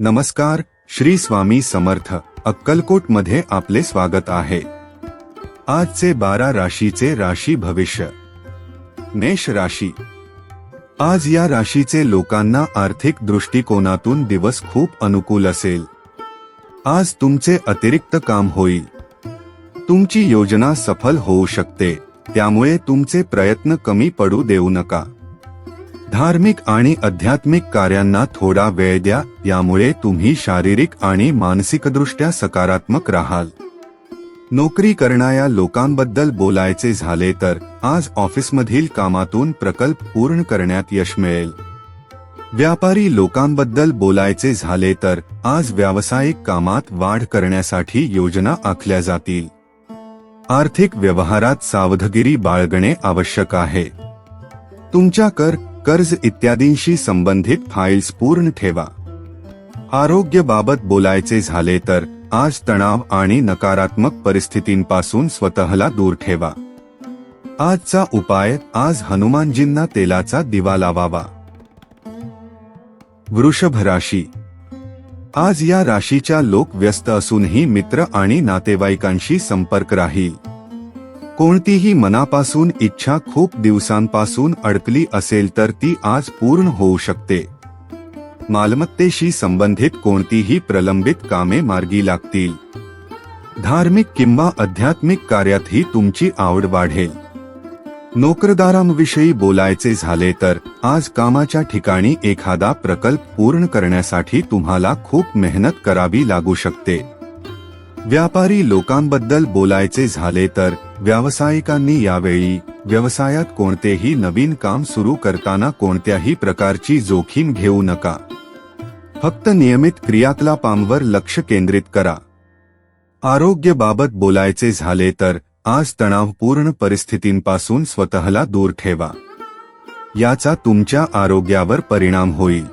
नमस्कार श्री स्वामी समर्थ अक्कलकोटमध्ये आपले स्वागत आहे. आजचे बारा राशीचे राशी भविष्य. मेष राशी. आज या राशीचे लोकांना आर्थिक दृष्टिकोनातून दिवस खूप अनुकूल असेल. आज तुमचे अतिरिक्त काम होईल. तुमची योजना सफल होऊ शकते त्यामुळे तुमचे प्रयत्न कमी पडू देऊ नका. धार्मिक आणि आध्यात्मिक कार्यांना थोडा वेळ द्या यामुळे तुम्ही शारीरिक आणि मानसिकदृष्ट्या सकारात्मक राहाल. नोकरी करणाऱ्या लोकांबद्दल बोलायचे झाले तर आज ऑफिसमधील कामातून प्रकल्प पूर्ण करण्यात यश मिळेल. व्यापारी लोकांबद्दल बोलायचे झाले तर आज व्यावसायिक कामात वाढ करण्यासाठी योजना आखल्या जातील. आर्थिक व्यवहारात सावधगिरी बाळगणे आवश्यक आहे. तुमच्या कर कर्ज इत्यादींशी संबंधित फाईल्स पूर्ण ठेवा. आरोग्याबाबत बोलायचे झाले तर आज तणाव आणि नकारात्मक परिस्थितींपासून स्वतःला दूर ठेवा. आजचा उपाय आज हनुमानजींना तेलाचा दिवा लावावा. वृषभ राशी. आज या राशीच्या लोक व्यस्त असूनही मित्र आणि नातेवाईकांशी संपर्क राहील. कोणतीही मनापासून इच्छा खूप दिवसांपासून अडकली असेल तर ती आज पूर्ण होऊ शकते. मालमत्तेशी संबंधित कोणतीही प्रलंबित कामे मार्गी लागतील. धार्मिक किंवा आध्यात्मिक कार्यातही तुमची आवड वाढेल. नोकरदारांविषयी बोलायचे झाले तर आज कामाच्या ठिकाणी एखादा प्रकल्प पूर्ण करण्यासाठी तुम्हाला खूप मेहनत करावी लागू शकते. व्यापारी लोकांबद्दल बोलायचे झाले तर व्यावसायिकांनी यावेळी व्यवसायात कोणतेही नवीन काम सुरू करताना कोणत्याही प्रकारची जोखीम घेऊ नका. फक्त नियमित क्रियाकलापांवर लक्ष केंद्रित करा. आरोग्याबाबत बोलायचे झाले तर आज तणावपूर्ण परिस्थितींपासून स्वतःला दूर ठेवा. याचा तुमच्या आरोग्यावर परिणाम होईल.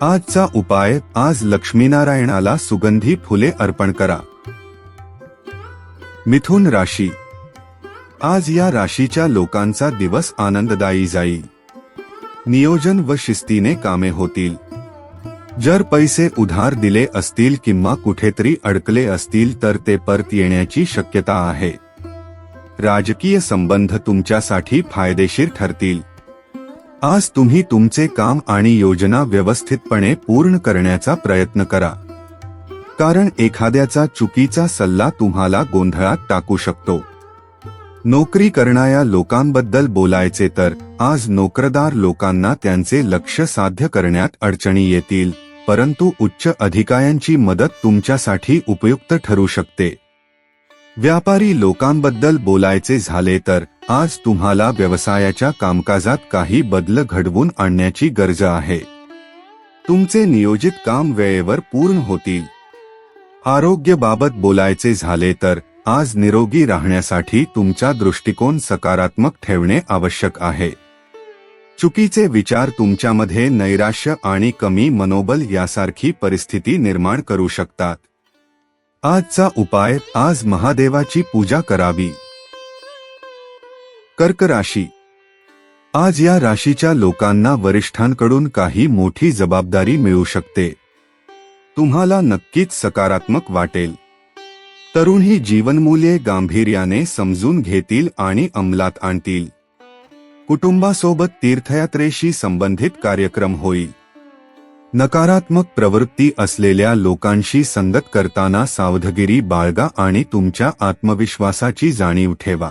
आजचा उपाय आज लक्ष्मीनारायणाला सुगंधी फुले अर्पण करा. मिथुन राशी. आज या राशीच्या लोकांचा दिवस आनंददायी जाईल. नियोजन व शिस्तीने कामे होतील. जर पैसे उधार दिले असतील किंवा कुठेतरी अडकले असतील तर ते परत येण्याची शक्यता आहे. राजकीय संबंध तुमच्यासाठी फायदेशीर ठरतील. आज तुम्ही तुमचे काम आणि योजना व्यवस्थितपणे पूर्ण करण्याचा प्रयत्न करा. कारण एखाद्याचा चुकीचा सल्ला तुम्हाला गोंधळात टाकू शकतो. नोकरी करणाऱ्या लोकांबद्दल बोलायचे तर आज नोकरदार लोकांना त्यांचे लक्ष साध्य करण्यात अडचणी येतील परंतु उच्च अधिकाऱ्यांची मदत तुमच्यासाठी उपयुक्त ठरू शकते. व्यापारी लोकांबद्दल बोलायचे झाले तर आज तुम्हाला व्यवसायाच्या कामकाजात काही बदल घडवून आणण्याची गरज आहे. तुमचे नियोजित काम वेळेवर पूर्ण होतील. आरोग्याबाबत बोलायचे झाले तर आज निरोगी राहण्यासाठी तुमचा दृष्टिकोन सकारात्मक ठेवणे आवश्यक आहे. चुकीचे विचार तुमच्यामध्ये नैराश्य आणि कमी मनोबल यासारखी परिस्थिती निर्माण करू शकतात. आजचा उपाय आज महादेवाची पूजा करावी. कर्क राशी. आज या राशीच्या लोकांना वरिष्ठांकडून काही मोठी जबाबदारी मिळू शकते. तुम्हाला नक्कीच सकारात्मक वाटेल. तरुण ही जीवनमूल्ये गांभीर्याने समजून घेतील आणि अंमलात आणतील. कुटुंबासोबत तीर्थयात्रेशी संबंधित कार्यक्रम होईल. नकारात्मक प्रवृत्ती असलेल्या लोकांशी संगत करताना सावधगिरी बाळगा आणि तुमच्या आत्मविश्वासाची जाणीव ठेवा.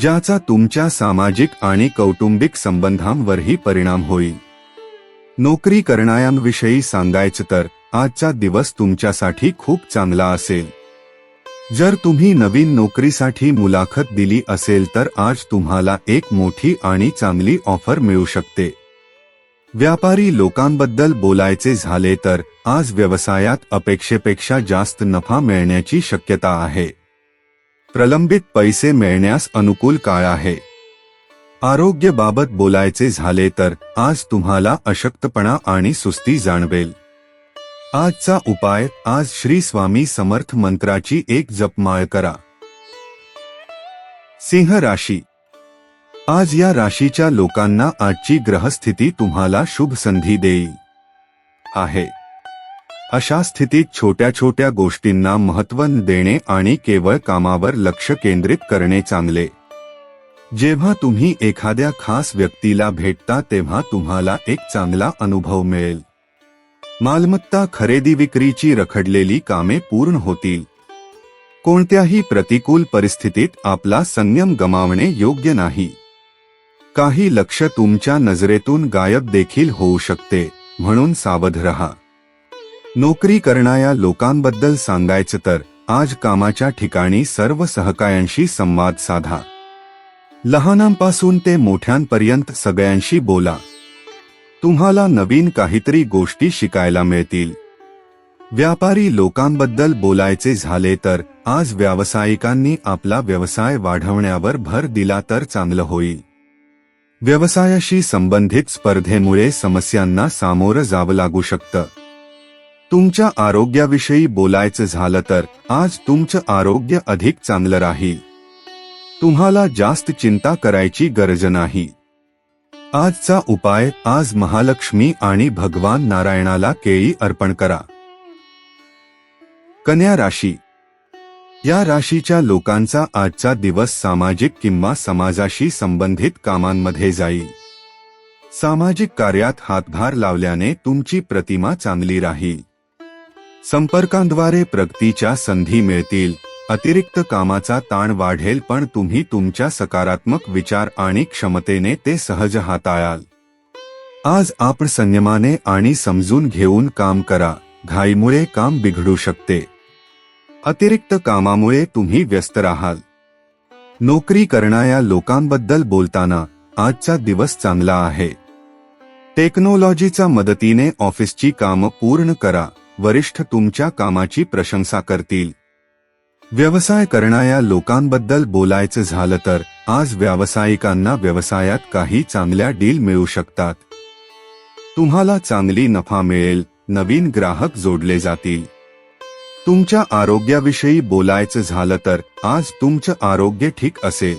ज्याचा तुमच्या सामाजिक आणि कौटुंबिक संबंधांवरही परिणाम होईल. नोकरी करणाऱ्यांविषयी सांगायचं तर आजचा दिवस तुमच्यासाठी खूप चांगला असेल. जर तुम्ही नवीन नोकरीसाठी मुलाखत दिली असेल तर आज तुम्हाला एक मोठी आणि चांगली ऑफर मिळू शकते. व्यापारी लोकांबद्दल बोलायचे झाले तर आज व्यवसायात अपेक्षेपेक्षा जास्त नफा मिळण्याची शक्यता आहे. प्रलंबित पैसे मिळण्यास अनुकूल काळ आहे. आरोग्याबाबत बोलायचे झाले तर आज तुम्हाला अशक्तपणा आणि सुस्ती जाणवेल. आजचा उपाय आज श्री स्वामी समर्थ मंत्राची एक जपमाळ करा. सिंह राशी. आज या राशीच्या लोकांना आजची ग्रहस्थिती तुम्हाला शुभ संधी देईल. आहे. अशा स्थितीत छोट्या छोट्या गोष्टींना महत्त्व देणे आणि केवळ कामावर लक्ष केंद्रित करणे चांगले. जेव्हा तुम्ही एखाद्या खास व्यक्तीला भेटता तेव्हा तुम्हाला एक चांगला अनुभव मिळेल. मालमत्ता खरेदी विक्रीची रखडलेली कामे पूर्ण होतील. कोणत्याही प्रतिकूल परिस्थितीत आपला संयम गमावणे योग्य नाही. काही लक्ष तुमच्या नजरेतून गायब देखील होऊ शकते म्हणून सावध रहा. नोकरी करणाऱ्या लोकांबद्दल सांगायचं तर आज कामाच्या ठिकाणी सर्व सहकायांशी संवाद साधा. लहानांपासून ते मोठ्यांपर्यंत सगळ्यांशी बोला. तुम्हाला नवीन काहीतरी गोष्टी शिकायला मिळतील. व्यापारी लोकांबद्दल बोलायचे झाले तर आज व्यावसायिकांनी आपला व्यवसाय वाढवण्यावर भर दिला तर चांगलं होईल. व्यवसायाशी संबंधित स्पर्धेमुळे समस्यांना सामोरं जावं लागू शकतं. तुमच्या आरोग्याविषयी बोलायचं झालं तर आज तुमचं आरोग्य अधिक चांगलं राहील. तुम्हाला जास्त चिंता करायची गरज नाही. आजचा उपाय आज महालक्ष्मी आणि भगवान नारायणाला केळी अर्पण करा. कन्या राशी. या राशीच्या लोकांचा आजचा दिवस सामाजिक किंवा समाजाशी संबंधित कामांमध्ये जाईल. सामाजिक कार्यात हातभार लावल्याने तुमची प्रतिमा चांगली राहील. संपर्कांद्वारे प्रगतीच्या संधी मिळतील. अतिरिक्त कामाचा ताण वाढेल पण तुम्ही तुमच्या सकारात्मक विचार आणि क्षमतेने ते सहज हाताळाल. आज आपण संयमाने आणि समजून घेऊन काम करा घाईमुळे काम बिघडू शकते. अतिरिक्त कामामुळे तुम्ही व्यस्त राहाल. नोकरी करणाऱ्या लोकांबद्दल बोलताना आजचा दिवस चांगला आहे. टेक्नॉलॉजीच्या मदतीने ऑफिसची कामं पूर्ण करा वरिष्ठ तुमच्या कामाची प्रशंसा करतील. व्यवसाय करणाऱ्या लोकांबद्दल बोलायचं झालं तर आज व्यावसायिकांना व्यवसायात काही चांगल्या डील मिळू शकतात. तुम्हाला चांगली नफा मिळेल नवीन ग्राहक जोडले जातील. तुमच्या आरोग्याविषयी बोलायचं झालं तर आज तुमचं आरोग्य ठीक असेल.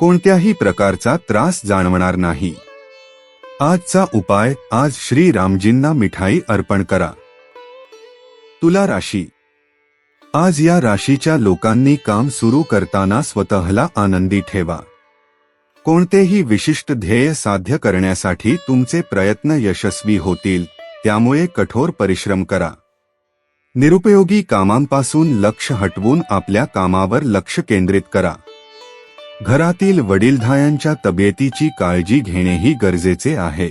कोणत्याही प्रकारचा त्रास जाणवणार नाही. आजचा उपाय आज श्री रामजींना मिठाई अर्पण करा. तुला राशी आज या राशीच्या लोकांनी काम सुरू करताना स्वतःला आनंदी ठेवा. कोणतेही विशिष्ट ध्येय साध्य करण्यासाठी तुमचे प्रयत्न यशस्वी होतील त्यामुळे कठोर परिश्रम करा. निरुपयोगी कामांपासून लक्ष हटवून आपल्या कामावर लक्ष केंद्रित करा. घरातील वडीलधायांच्या तब्येतीची काळजी घेणेही गरजेचे आहे.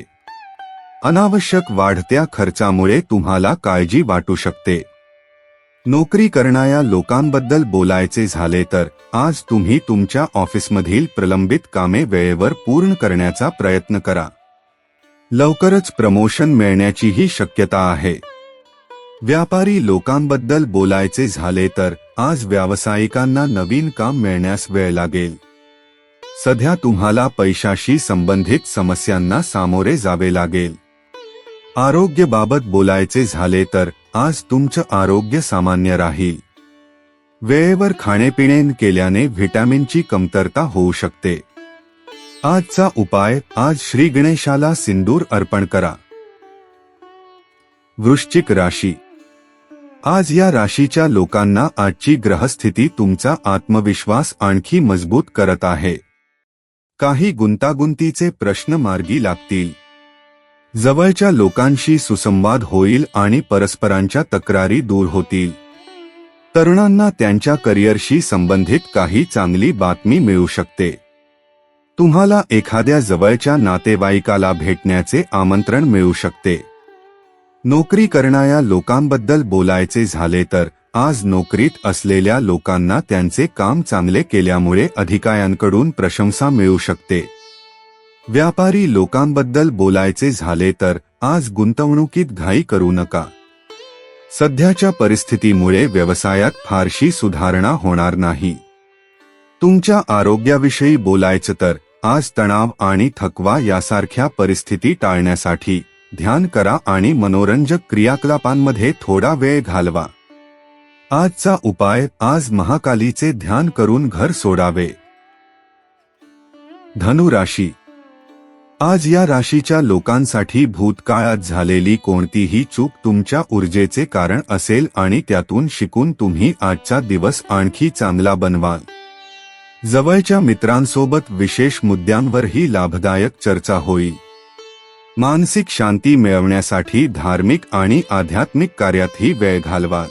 अनावश्यक वाढत्या खर्चामुळे तुम्हाला काळजी वाटू शकते. नोकरी करणाऱ्या लोकांबद्दल बोलायचे झाले तर आज तुम्ही तुमच्या ऑफिसमधील प्रलंबित कामे वेळेवर पूर्ण करण्याचा प्रयत्न करा. लवकरच प्रमोशन मिळण्याचीही शक्यता आहे. व्यापारी लोकांबद्दल बोलायचे झाले तर आज व्यावसायिकांना नवीन काम मिळण्यास वेळ लागेल. सध्या तुम्हाला पैशाशी संबंधित समस्यांना सामोरे जावे लागेल. आरोग्याबाबत बोलायचे झाले तर आज तुमचं आरोग्य सामान्य राहील. वेळेवर खाणेपिणे केल्याने व्हिटॅमिनची कमतरता होऊ शकते. आजचा उपाय आज श्री गणेशाला सिंदूर अर्पण करा. वृश्चिक राशी. आज या राशीच्या लोकांना आजची ग्रहस्थिती तुमचा आत्मविश्वास आणखी मजबूत करत आहे. काही गुंतागुंतीचे प्रश्न मार्गी लागतील. जवळच्या लोकांशी सुसंवाद होईल आणि परस्परांच्या तक्रारी दूर होतील. तरुणांना त्यांच्या करिअरशी संबंधित काही चांगली बातमी मिळू शकते. तुम्हाला एखाद्या जवळच्या नातेवाईकाला भेटण्याचे आमंत्रण मिळू शकते. नोकरी करणाऱ्या लोकांबद्दल बोलायचे झाले तर आज नोकरीत असलेल्या लोकांना त्यांचे काम चांगले केल्यामुळे अधिकाऱ्यांकडून प्रशंसा मिळू शकते. व्यापारी लोकांबद्दल बोलायचे झाले तर आज गुंतवणुकीत घाई करू नका. सध्याच्या परिस्थितीमुळे व्यवसायात फारशी सुधारणा होणार नाही. तुमच्या आरोग्याविषयी बोलायचं तर आज तणाव आणि थकवा यासारख्या परिस्थिती टाळण्यासाठी ध्यान करा आणि मनोरंजक क्रियाकलापांमध्ये थोडा वेळ घालवा. आजचा उपाय आज महाकालीचे ध्यान करून घर सोडावे. धनुराशी आज या राशीच्या लोकांसाठी भूतकाळात झालेली कोणतीही चूक तुमच्या ऊर्जेचे कारण असेल आणि त्यातून शिकून तुम्ही आजचा दिवस आणखी चांगला बनवाल. जवळच्या मित्रांसोबत विशेष मुद्द्यांवरही लाभदायक चर्चा होईल. मानसिक शांती मिळवण्यासाठी धार्मिक आणि आध्यात्मिक कार्यातही वेळ घालवाल.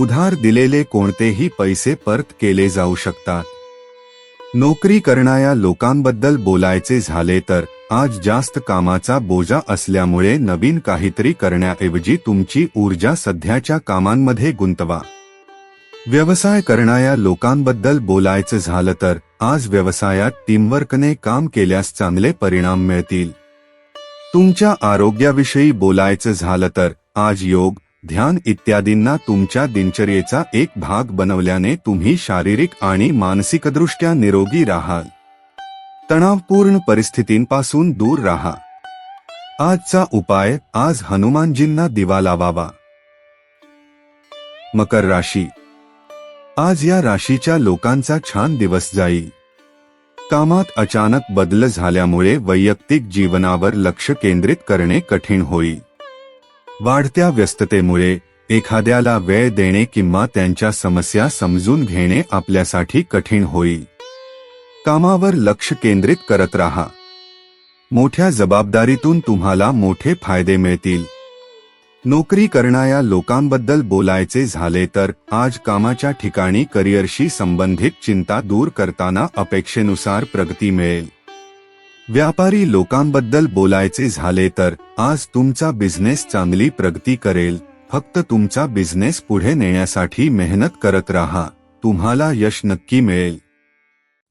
उधार दिलेले कोणतेही पैसे परत केले जाऊ शकतात. नोकरी करणाऱ्या लोकांबद्दल बोलायचे झाले तर आज जास्त कामाचा बोजा असल्यामुळे नवीन काहीतरी करण्याऐवजी तुमची ऊर्जा सध्याच्या कामांमध्ये गुंतवा. व्यवसाय करणाऱ्या लोकांबद्दल बोलायचं झालं तर आज व्यवसायात टीमवर्कने काम केल्यास चांगले परिणाम मिळतील. तुमच्या आरोग्याविषयी बोलायचं झालं तर आज योग ध्यान इत्यादींना तुमच्या दिनचर्येचा एक भाग बनवल्याने तुम्ही शारीरिक आणि मानसिकदृष्ट्या निरोगी राहाल. तणावपूर्ण परिस्थितींपासून दूर राहा. आजचा उपाय आज हनुमानजींना दिवा लावावा. मकर राशी. आज या राशीच्या लोकांचा छान दिवस जाईल. कामात अचानक बदल झाल्यामुळे वैयक्तिक जीवनावर लक्ष केंद्रित करणे कठीण होईल. वाढत्या व्यस्ततेमुळे एखाद्याला वेळ देणे किंवा त्यांच्या समस्या समजून घेणे आपल्यासाठी कठीण होईल. कामावर लक्ष केंद्रित करत राहा. मोठ्या जबाबदारीतून तुम्हाला मोठे फायदे मिळतील. नोकरी करणाऱ्या लोकांबद्दल बोलायचे झाले तर आज कामाच्या ठिकाणी करिअरशी संबंधित चिंता दूर करताना अपेक्षेनुसार प्रगती मिळेल. व्यापारी लोकांबद्दल बोलायचे झाले तर आज तुमचा बिझनेस चांगली प्रगती करेल. फक्त तुमचा बिझनेस पुढे नेण्यासाठी मेहनत करत राहा. तुम्हाला यश नक्की मिळेल.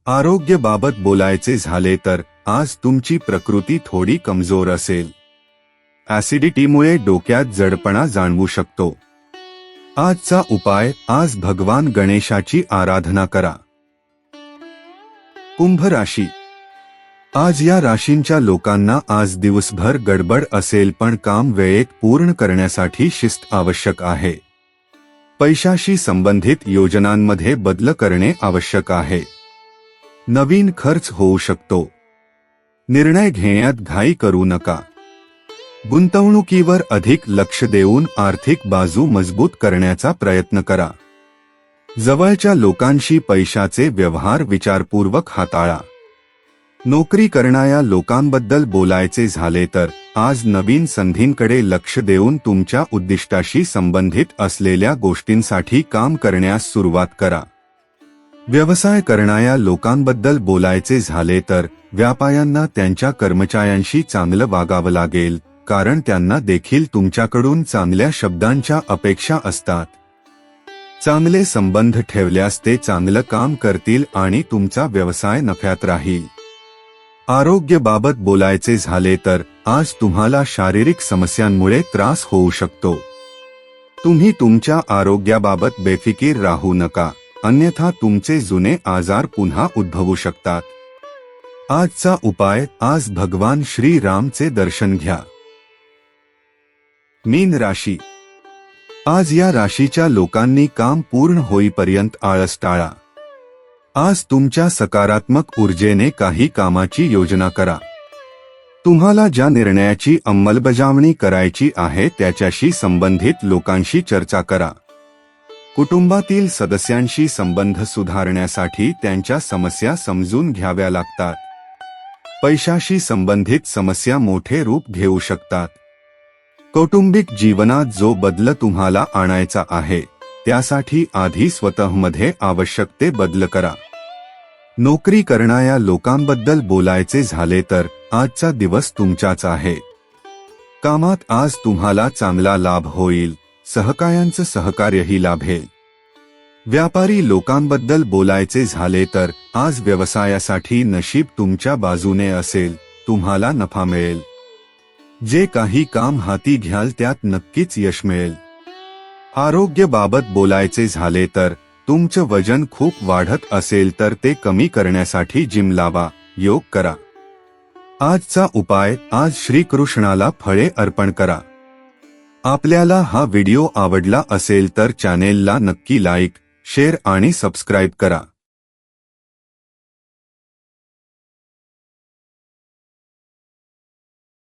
आरोग्यबाबत बोलायचे झाले तर आज तुमची प्रकृती थोडी कमजोर असेल. ऍसिडिटीमुळे डोक्यात जडपणा जाणवू शकतो. आजचा उपाय आज भगवान गणेशाची आराधना करा. कुंभ राशी आज या राशींच्या लोकांना आज दिवसभर गडबड असेल पण काम वेळेत पूर्ण करण्यासाठी शिस्त आवश्यक आहे. पैशाशी संबंधित योजनांमध्ये बदल करणे आवश्यक आहे. नवीन खर्च होऊ शकतो. निर्णय घेण्यात घाई करू नका. गुंतवणुकीवर अधिक लक्ष देऊन आर्थिक बाजू मजबूत करण्याचा प्रयत्न करा. जवळच्या लोकांशी पैशाचे व्यवहार विचारपूर्वक हाताळा. नोकरी करणाऱ्या लोकांबद्दल बोलायचे झाले तर आज नवीन संधींकडे लक्ष देऊन तुमच्या उद्दिष्टाशी संबंधित असलेल्या गोष्टींसाठी काम करण्यास सुरुवात करा. व्यवसाय करणाऱ्या लोकांबद्दल बोलायचे झाले तर व्यापाऱ्यांना त्यांच्या कर्मचाऱ्यांशी चांगलं वागावं लागेल कारण त्यांना देखील तुमच्याकडून चांगल्या शब्दांच्या अपेक्षा असतात. चांगले संबंध ठेवल्यास ते चांगलं काम करतील आणि तुमचा व्यवसाय नफ्यात राहील. आरोग्यबाबत बोलायचे झाले तर आज तुम्हाला शारीरिक समस्यांमुळे त्रास होऊ शकतो. तुम्ही तुमच्या आरोग्याबाबत बेफिकीर राहू नका अन्यथा तुमचे जुने आजार पुन्हा उद्भवू शकतात. आजचा उपाय आज भगवान श्री रामचे दर्शन घ्या. मीन राशी. आज या राशीच्या लोकांनी काम पूर्ण होईपर्यंत आळस टाळा. आज तुमच्या सकारात्मक ऊर्जेने काही कामाची योजना करा. तुम्हाला ज्या निर्णयाची अंमलबजावणी करायची आहे त्याच्याशी संबंधित लोकांशी चर्चा करा. कुटुंबातील सदस्यांशी संबंध सुधारण्यासाठी त्यांच्या समस्या समजून घ्याव्या लागतात. पैशाशी संबंधित समस्या मोठे रूप घेऊ शकतात. कौटुंबिक जीवनात जो बदल तुम्हाला आणायचा आहे त्यासाठी आधी स्वतःमध्ये आवश्यक ते बदल करा. नोकरी करणाऱ्या लोकांबद्दल बोलायचे झाले तर आजचा दिवस तुमचाच आहे. कामात आज तुम्हाला चांगला लाभ होईल सहकायांचं सहकार्यही लाभेल. व्यापारी लोकांबद्दल बोलायचे झाले तर आज व्यवसायासाठी नशीब तुमच्या बाजूने असेल तुम्हाला नफा मिळेल. जे काही काम हाती घ्याल त्यात नक्कीच यश मिळेल. आरोग्याबाबत बोलायचे झाले तर तुमचं वजन खूप वाढत असेल तर ते कमी करण्यासाठी जिम लावा योग करा. आजचा उपाय आज श्रीकृष्णाला फळे अर्पण करा. आपल्याला हा व्हिडिओ आवडला असेल तर चॅनेलला नक्की लाईक शेअर आणि सबस्क्राईब करा.